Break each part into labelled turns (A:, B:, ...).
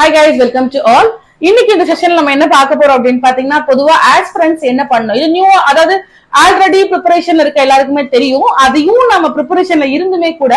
A: Hi guys welcome to all இன்னைக்கு இந்த செஷன்ல நம்ம என்ன பார்க்க போறோம் அப்படின்னு பாத்தீங்கன்னா பொதுவா ஆஸ்பிரன்ஸ் என்ன பண்ணணும்? இது நியூ அதாவது ஆல்ரெடி ப்ரிப்பரேஷன்ல இருக்க எல்லாருக்குமே தெரியும். அதையும் நம்ம ப்ரிப்பரேஷன்ல இருந்துமே கூட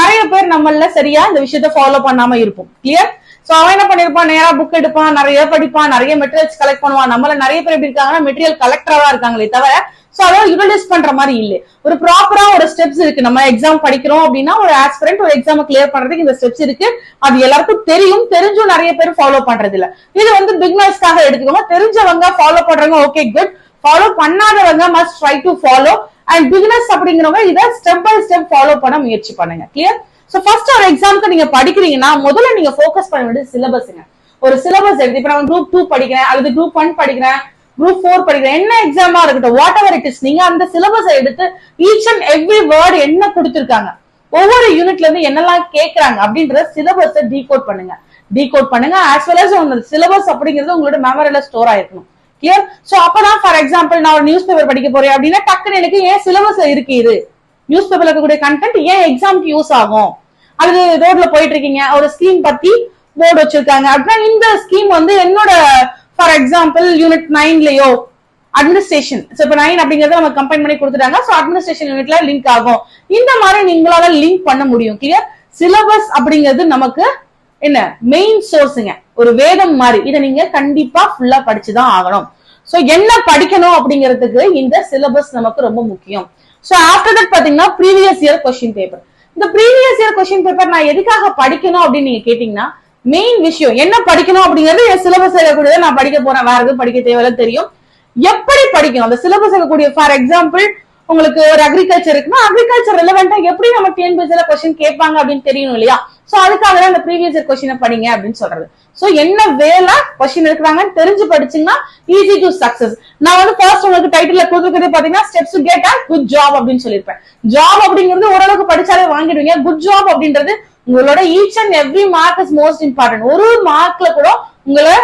A: நிறைய பேர் நம்மள சரியா இந்த விஷயத்த ஃபாலோ பண்ணாம இருப்போம். கிளியர் சோ அவன் என்ன பண்ணிருப்பான்? நேரா புக் எடுப்பான் நிறைய படிப்பான் நிறைய மெட்டீரியல்ஸ் கலெக்ட் பண்ணுவான். நம்மள நிறைய பேர் எப்படி இருக்காங்கன்னா மெட்டீரியல் கலெக்டரா இருக்காங்களே தவிர சோ அதெல்லாம் யூட்டிலைஸ் பண்ற மாதிரி இல்ல. ஒரு ப்ராப்பரா ஒரு ஸ்டெப்ஸ் இருக்கு. நம்ம எக்ஸாம் படிக்கிறோம் அப்படின்னா ஒரு ஆஸ்பிரண்ட் ஒரு எக்ஸாம் கிளியர் பண்றதுக்கு இந்த ஸ்டெப்ஸ் இருக்கு. அது எல்லாருக்கும் தெரியும். தெரிஞ்சும் நிறைய பேர் ஃபாலோ பண்றது இல்ல. இது வந்து பிக்னர்ஸ்க்காக எடுத்துக்கோங்க. தெரிஞ்சவங்க ஃபாலோ பண்றவங்க ஓகே குட் ஃபாலோ பண்ணாதவங்க must try to follow and beginners அப்படிங்கிறவங்க இதை ஸ்டெப் பை ஸ்டெப் ஃபாலோ பண்ண முயற்சி பண்ணுங்க. கிளியர் சோ ஃபர்ஸ்ட் ஒரு எக்ஸாம்க்கு நீங்க படிக்கிறீங்கன்னா முதல்ல நீங்க ஃபோக்கஸ் பண்ண வேண்டியது சிலபஸ்ங்க ஒரு சிலபஸ் எடுத்து இப்ப நான் குரூப் டூ படிக்கிறேன் அல்லது குரூப் ஒன் படிக்கிறேன். குரூப் ஃபோர் படிக்கிறேன் என்ன எக்ஸாமா இருக்கட்டும் வாட் எவர் இட் இஸ் நீங்க அந்த சிலபஸை எடுத்து ஈச் அண்ட் எவ்ரி வேர்டு என்ன கொடுத்துருக்காங்க? ஒவ்வொரு யூனிட்ல இருந்து என்னெல்லாம் கேக்குறாங்க அப்படின்றத சிலபஸை டீகோட் பண்ணுங்க. டீகோட் பண்ணுங்க ஆஸ் வெல் அஸ் உங்க சிலபஸ் அப்படிங்கிறது உங்களோட மெமரியில ஸ்டோர் ஆயிருக்கணும். கிளியர் சோ அப்பதான் ஃபார் எக்ஸாம்பிள் நான் ஒரு நியூஸ் பேப்பர் படிக்க போறேன் அப்படின்னா டக்குன்னு எனக்கு ஏன் சிலபஸ் இருக்கு இது? நியூஸ் பேப்பர்ல இருக்கக்கூடிய கண்டென்ட் ஏன் எக்ஸாம்க்கு யூஸ் ஆகும்? அது ரோட்ல போயிட்டு இருக்கீங்க ஒரு ஸ்கீம் பத்தி போர்டு வச்சிருக்காங்க. அப்படின்னா இந்த ஸ்கீம் வந்து என்னோட ஃபார் எக்ஸாம்பிள் யூனிட் நைன்லயோ அட்மினிஸ்ட்ரேஷன் இப்ப நைன் அப்படிங்கறத நம்ம கம்பைன் பண்ணி கொடுத்துட்டாங்க. ஸோ அட்மினிஸ்ட்ரேஷன் யூனிட்ல லிங்க் ஆகும். இந்த மாதிரி நீங்களால லிங்க் பண்ண முடியும். கிளியர் சிலபஸ் அப்படிங்கிறது நமக்கு என்ன? மெயின் சோர்ஸுங்க ஒரு வேதம் மாதிரி. இதை நீங்க கண்டிப்பா ஃபுல்லா படிச்சுதான் ஆகணும். சோ என்ன படிக்கணும் அப்படிங்கிறதுக்கு இந்த சிலபஸ் நமக்கு ரொம்ப முக்கியம். சோ ஆஃப்டர் தட் பாத்தீங்கன்னா ப்ரீவியஸ் இயர் கொஸ்டின் பேப்பர் இந்த ப்ரீவியஸ் இயர் கொஸ்டின் பேப்பர் நான் எதுக்காக படிக்கணும் அப்படின்னு நீங்க கேட்டீங்கன்னா மெயின் விஷயம் என்ன படிக்கணும் அப்படிங்கிறது என் சிலபஸ் இருக்கக்கூடியதை நான் படிக்க போறேன். வேற எதுவும் படிக்க தேவையில்ல தெரியும். எப்படி படிக்கணும்? அந்த சிலபஸ் இருக்கக்கூடிய ஃபார் எக்ஸாம்பிள் உங்களுக்கு ஒரு அக்ரிகல்ச்சர் இருக்குன்னா அக்ரிகல்ச்சர் ரெலவெண்டா எப்படி நம்ம டிஎன்பிஎஸ்ல கொஸ்டின் கேட்பாங்க அப்படின்னு தெரியணும் இல்லையா? சோ அதுக்காக தான் இந்த ப்ரீவியஸ் இயர் கொஸ்டினை படிங்க அப்படின்னு சொல்றது. சோ என்ன வேலை கொஸ்டின் இருக்கிறாங்கன்னு தெரிஞ்சு படிச்சீங்கன்னா ஈஸி டு சக்சஸ் நான் வந்து ஃபர்ஸ்ட் உங்களுக்கு டைட்டில் கொடுத்துருக்கிறது பாத்தீங்கன்னா ஸ்டெப்ஸ் கெட் குட் ஜாப் அப்படின்னு சொல்லியிருப்பேன். ஜாப் அப்படிங்கிறது ஓரளவுக்கு படிச்சாலே வாங்கிடுவீங்க. குட் ஜாப் அப்படின்றது உங்களோட each and every mark is most important ஒரு மார்க்ல கூட உங்களை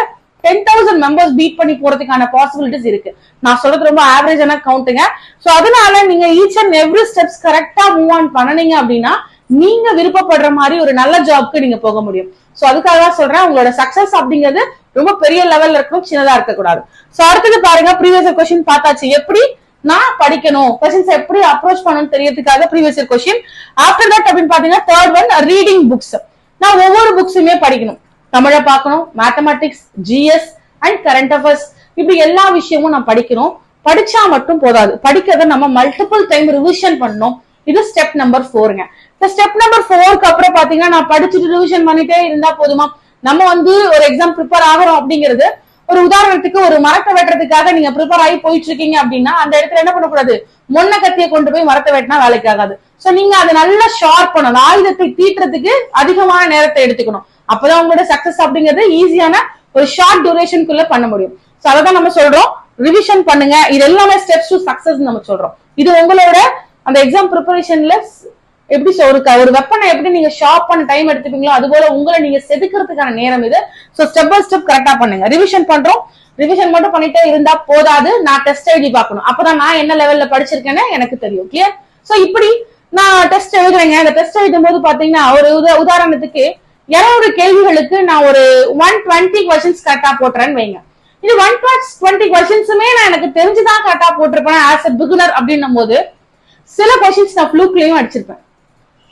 A: டென் தௌசண்ட் மெம்பர்ஸ் பீட் பண்ணி போறதுக்கான பாசிபிலிட்டிஸ் இருக்கு. நான் சொல்றது ரொம்ப ஆவரேஜான கவுண்ட்டுங்க சோ அதனால நீங்க ஈச் அண்ட் எவ்ரி ஸ்டெப்ஸ் கரெக்டா மூவ் ஆன் பண்ணனீங்க அப்படின்னா நீங்க விருப்பப்படுற மாதிரி ஒரு நல்ல ஜாப்க்கு நீங்க போக முடியும். சோ அதுக்காக தான் சொல்றேன். உங்களோட சக்சஸ் அப்படிங்கிறது ரொம்ப பெரிய லெவல்ல இருக்கணும் சின்னதா இருக்க கூடாது சோ அடுத்தது பாருங்க ப்ரீவியஸ் கொஸ்டின் பார்த்தாச்சு. எப்படி? நான் படிக்கணும். கொஸ்டின்ஸ் எப்படி அப்ரோச் பண்ணணும் தெரியறதுக்காக previous year question after that அப்படின்னு பாத்தீங்கன்னா தேர்ட் ஒன் ரீடிங் புக்ஸ் நான் ஒவ்வொரு புக்ஸுமே படிக்கணும். தமிழை பார்க்கணும் mathematics GS and current affairs இப்படி எல்லா விஷயமும் நான் படிக்கணும். படிச்சா மட்டும் போதாது. படிக்கிறத நம்ம மல்டிபிள் டைம் ரிவிஷன் பண்ணணும். இது ஸ்டெப் நம்பர் ஃபோருங்க இந்த ஸ்டெப் நம்பர் ஃபோருக்கு அப்புறம் பாத்தீங்கன்னா நான் படிச்சுட்டு ரிவிஷன் பண்ணிட்டே இருந்தா போதுமா? நம்ம வந்து ஒரு எக்ஸாம் ப்ரிப்பேர் ஆகிறோம் அப்படிங்கிறது ஒரு உதாரணத்துக்கு ஒரு மரத்தை வெட்டுறதுக்காக நீங்க ப்ரிப்பேர் ஆகி போயிட்டு இருக்கீங்க அப்படின்னா அந்த இடத்துல என்ன பண்ணக்கூடாது? முன்ன கத்தியை கொண்டு போய் மரத்தை வெட்டினா வேலைக்கு ஆகாது. சோ நீங்க அதை நல்லா ஷார்ப் பண்ணணும். ஆயுதத்தை தீட்டுறதுக்கு அதிகமான நேரத்தை எடுத்துக்கணும். அப்பதான் உங்களோட சக்சஸ் அப்படிங்கறது ஈஸியான ஒரு ஷார்ட் டியூரேஷனுக்குள்ள பண்ண முடியும். சோ அதான் நம்ம சொல்றோம். ரிவிஷன் பண்ணுங்க. இது எல்லாமே ஸ்டெப்ஸ் டு சக்சஸ் நம்ம சொல்றோம். இது உங்களோட அந்த எக்ஸாம் ப்ரிப்பரேஷன்ல எப்படி சோ ஒரு ஒரு வெப்பனை எப்படி நீங்க ஷார்ப் பண்ண டைம் எடுத்துப்பீங்களோ அது போல உங்களை நீங்க செதுக்கிறதுக்கான நேரம் இது. சோ ஸ்டெப் பை ஸ்டெப் கரெக்டா பண்ணுங்க. ரிவிஷன் பண்றோம். ரிவிஷன் மட்டும் பண்ணிட்டே இருந்தா போதாது. நான் டெஸ்ட் எழுதி பார்க்கணும். அப்பதான் நான் என்ன லெவல்ல படிச்சிருக்கேன்னு எனக்கு தெரியும். கிளியர் சோ இப்படி நான் டெஸ்ட் எழுதுறேங்க. அந்த டெஸ்ட் எழுதும் போது பாத்தீங்கன்னா ஒரு உத- உதாரணத்துக்கு இரநூறு கேள்விகளுக்கு நான் ஒரு ஒன் டுவெண்ட்டி கொஸ்டின்ஸ் கரெக்டா போட்டுறேன்னு வைங்க. இது ஒன் டுவெண்ட்டி கொஸ்டின்ஸுமே நான் எனக்கு தெரிஞ்சுதான் கரெக்டா போட்டிருப்பேன் ஆஸ் அ பிகினர் அப்படின்னும் போது சில கொஸ்டின்ஸ் நான் ஃப்ளூக்லயும் அடிச்சிருப்பேன்.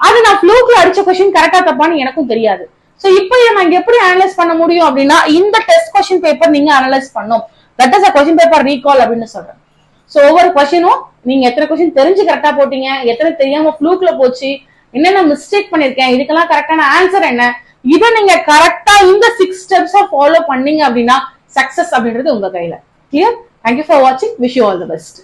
A: அது நான் ஃப்ளூக்ல அடிச்ச கொஸ்டின் கரெக்டா தப்பான்னு எனக்கும் தெரியாது. சோ இப்போ நம்ம நான் எப்படி அனலைஸ் பண்ண முடியும் அப்படின்னா இந்த டெஸ்ட் கொஸ்டின் பேப்பர் நீங்க அனலைஸ் பண்ணும். That is a question paper recall அப்படின்னு சொல்றேன். சோ ஒவ்வொரு கொஸ்டினும் நீங்க எத்தனை கொஸ்டின் தெரிஞ்சு கரெக்டா போட்டீங்க எத்தனை தெரியாம ஃப்ளூக்ல போச்சு என்னென்ன மிஸ்டேக் பண்ணிருக்கேன் இதுக்கெல்லாம் கரெக்டான ஆன்சர் என்ன? இதை நீங்க கரெக்டா இந்த சிக்ஸ் ஸ்டெப்ஸை ஃபாலோ பண்ணீங்க அப்படின்னா சக்சஸ் அப்படின்றது உங்க கையில. கிளியர் தேங்க்யூ ஃபார் வாட்சிங் wish you all the best